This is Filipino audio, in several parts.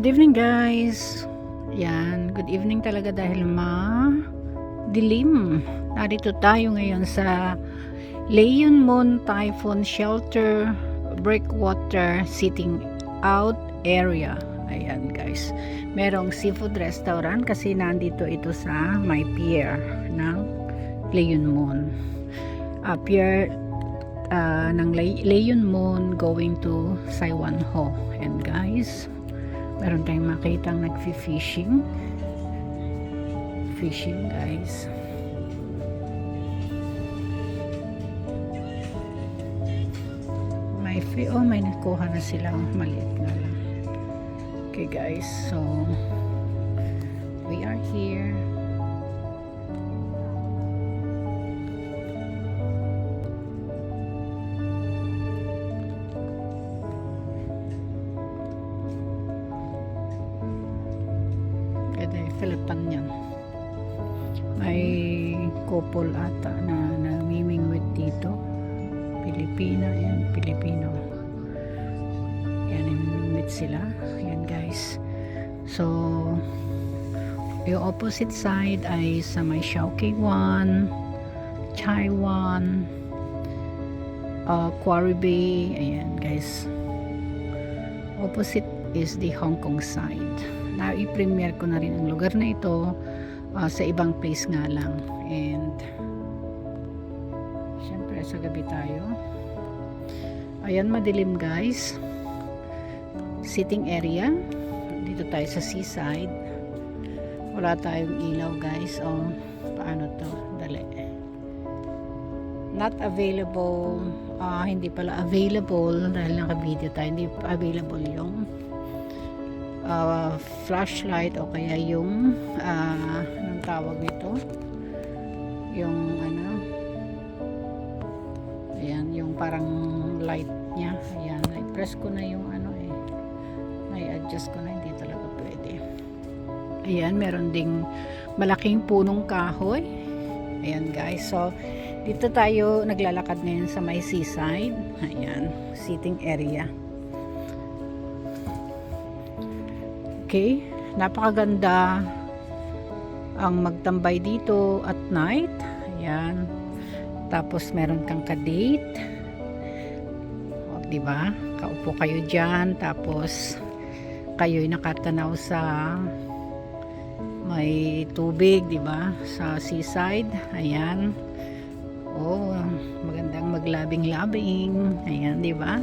Good evening guys. Yan, good evening talaga dahil ma dilim. Narito tayo ngayon sa Leon Moon Typhoon Shelter Breakwater Sitting Out Area. Ayan guys. Merong seafood restaurant kasi nandito ito sa my pier ng Leon Moon. Uh, pier uh, ng Le- Leon Moon going to Saiwanho. And guys, meron tayong makitang nagfi-fishing fishing guys fi oh may nakuha na sila. Maliit nga lang. Okay guys. So we are here Pilipina yan, Pilipino. Yan, namimingwit sila. Yan guys. So, yung opposite side ay sa may Shaoqi-wan, Chaiwan, uh, Quarry Bay. Ayan guys. Opposite is the Hong Kong side na i-premiere ko na rin ang lugar na ito uh, sa ibang place nga lang and syempre sa gabi tayo ayan madilim guys. Sitting area. Dito tayo sa seaside. Wala tayong ilaw guys. O paano to? Dali. Not available. Ah, hindi pala available dahil naka video tayo. Hindi available yung uh, flashlight o kaya yung uh, anong tawag nito? Yung ano ayan yung parang light niya. Ayan i-press ko na yung ano eh. I-adjust ko na hindi talaga pwede. Ayan meron ding malaking punong kahoy. Ayan guys so dito tayo naglalakad ngayon sa may seaside. Ayan sitting area. Okay, napakaganda ang magtambay dito at night. Ayan. Tapos meron kang ka-date. O, di ba? Kaupo kayo diyan tapos kayo'y nakatanaw sa may tubig, di ba? Sa seaside. Ayan. Oh, magandang maglabing-labing. Ayan, di ba?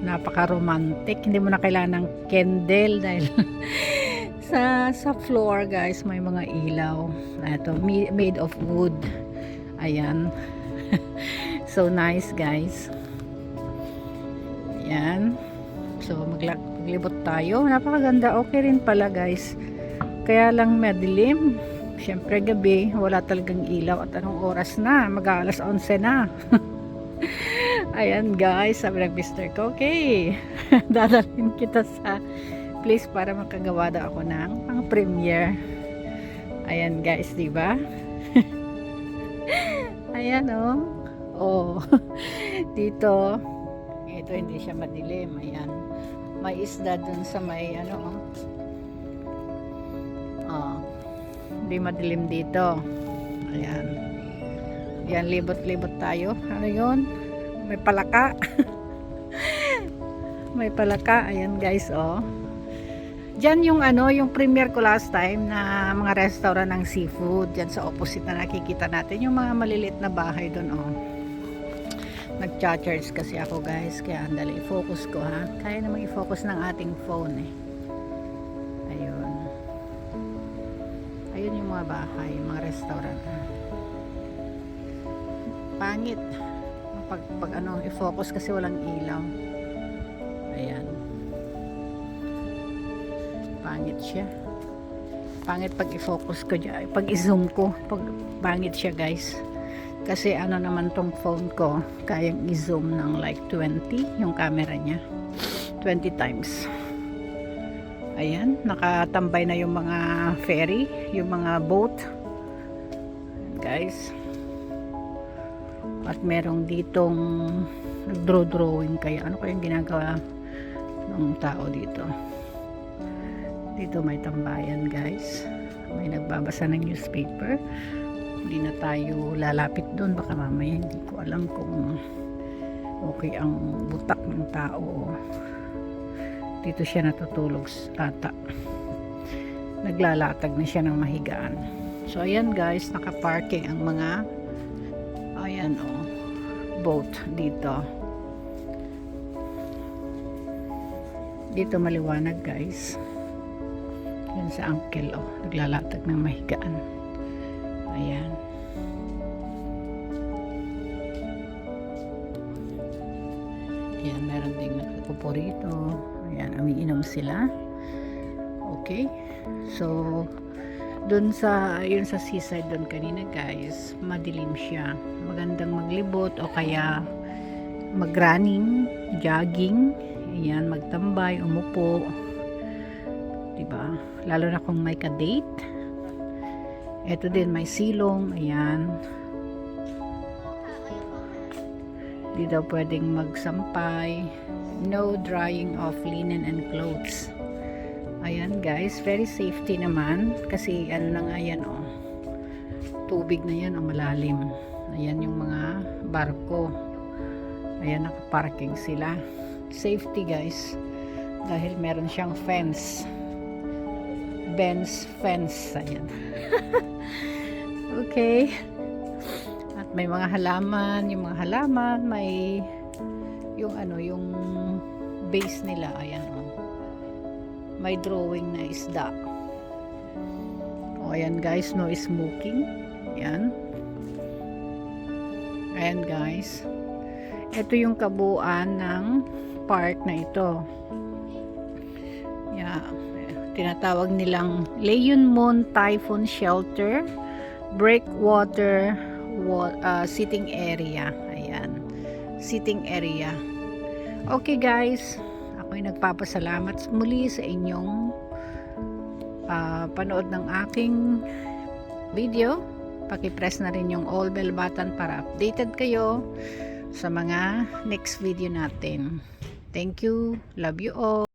napaka-romantic. Hindi mo na kailangan ng candle dahil sa sa floor guys may mga ilaw. Ito made of wood. Ayan. so nice guys. Ayan. So maglibot tayo. Napakaganda. Okay rin pala guys. Kaya lang madilim. Siyempre gabi, wala talagang ilaw at anong oras na? Mag-aalas 11 na. Ayan guys, sabi ng mister ko, okay, dadalhin kita sa place para makagawa ako ng pang premiere. Ayan guys, di ba? Ayan oh. Oh. Dito, ito hindi siya madilim. Ayan. May isda dun sa may ano oh. Oh. Hindi madilim dito. Ayan. Yan, libot-libot tayo. Ano yun? may palaka may palaka ayan guys oh Diyan yung ano, yung premiere ko last time na mga restaurant ng seafood. Diyan sa opposite na nakikita natin. Yung mga maliliit na bahay doon, oh. Nag-charge kasi ako, guys. Kaya andali, i-focus ko, ha. Kaya namang i-focus ng ating phone, eh. Ayun. Ayun yung mga bahay, yung mga restaurant, ha. Pangit pag, pag ano, i-focus kasi walang ilaw. Ayan. Pangit siya. Pangit pag i-focus ko dyan. Pag i-zoom ko, pag pangit siya guys. Kasi ano naman tong phone ko, kayang i-zoom ng like 20 yung camera niya. 20 times. Ayan, nakatambay na yung mga ferry, yung mga boat. Guys. At merong ditong nagdraw-drawing kaya. Ano kayang ginagawa ng tao dito? Dito may tambayan guys. May nagbabasa ng newspaper. Hindi na tayo lalapit doon. Baka mamaya hindi ko alam kung okay ang butak ng tao. Dito siya natutulog ata. Naglalatag na siya ng mahigaan. So ayan guys, nakaparking ang mga ayan oh, boat dito. Dito maliwanag guys. Yan sa uncle oh, naglalatag ng mahigaan. Ayan. Ayan, meron ding nakatupo rito. Ayan, umiinom sila. Okay. So, dun sa, yun sa seaside dun kanina guys, madilim siya. Magandang maglibot o kaya mag-running, jogging, ayan, magtambay, umupo. Diba? Lalo na kung may ka-date. Ito din, may silong, ayan. Di daw pwedeng magsampay. No drying of linen and clothes. Ayan guys, very safety naman. Kasi ano na nga yan oh. Tubig na yan, ang malalim. Ayan yung mga barko. Ayan, nakaparking sila. Safety guys. Dahil meron siyang fence. Ben's fence. Ayan. okay. At may mga halaman, yung mga halaman, may yung ano, yung base nila, ayan oh. May drawing na isda. O ayan guys, no smoking. Ayan. Ayan guys. Ito yung kabuuan ng park na ito. Yeah. Tinatawag nilang Leon Moon Typhoon Shelter Breakwater wa- uh, Sitting Area. Ayan. Sitting area. Okay guys, ako'y nagpapasalamat muli sa inyong ah, panood ng aking video. Paki-press na rin yung all bell button para updated kayo sa mga next video natin. Thank you. Love you all.